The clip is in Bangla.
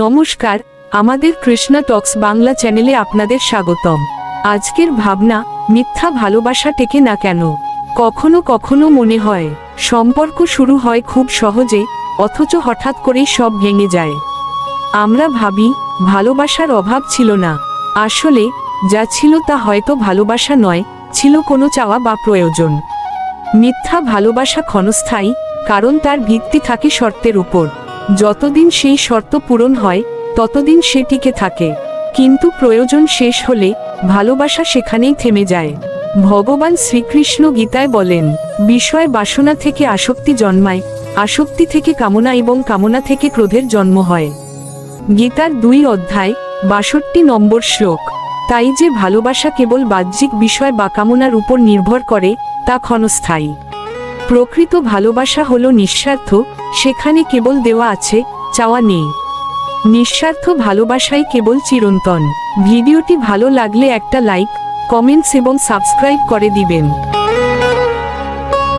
নমস্কার, আমাদের কৃষ্ণা টক্স বাংলা চ্যানেলে আপনাদের স্বাগতম। আজকের ভাবনা, মিথ্যা ভালোবাসা টেকে না কেন? কখনো কখনো মনে হয়, সম্পর্ক শুরু হয় খুব সহজে, অথচ হঠাৎ করেই সব ভেঙে যায়। আমরা ভাবি, ভালোবাসার অভাব ছিল না। আসলে, যা ছিল তা হয়তো ভালোবাসা নয়, ছিল কোনো চাওয়া বা প্রয়োজন। মিথ্যা ভালোবাসা ক্ষণস্থায়ী, কারণ তার ভিত্তি থাকে শর্তের উপর। যতদিন সেই শর্ত পূরণ হয়, ততদিন সে টিকে থাকে। কিন্তু প্রয়োজন শেষ হলে ভালোবাসা সেখানেই থেমে যায়। ভগবান শ্রীকৃষ্ণ গীতায় বলেন, বিষয় বাসনা থেকে আসক্তি জন্মায়, আসক্তি থেকে কামনা এবং কামনা থেকে ক্রোধের জন্ম হয়। গীতার দুই অধ্যায়, বাষট্টি নম্বর শ্লোক, তাই যে ভালোবাসা কেবল বাহ্যিক বিষয় বা কামনার উপর নির্ভর করে, তা ক্ষণস্থায়ী। প্রকৃত ভালোবাসা হলো নিঃস্বার্থ, সেখানে কেবল দেওয়া আছে, চাওয়া নেই। নিঃস্বার্থ ভালোবাসাই কেবল চিরন্তন। ভিডিওটি ভালো লাগলে একটা লাইক, কমেন্টস এবং সাবস্ক্রাইব করে দিবেন।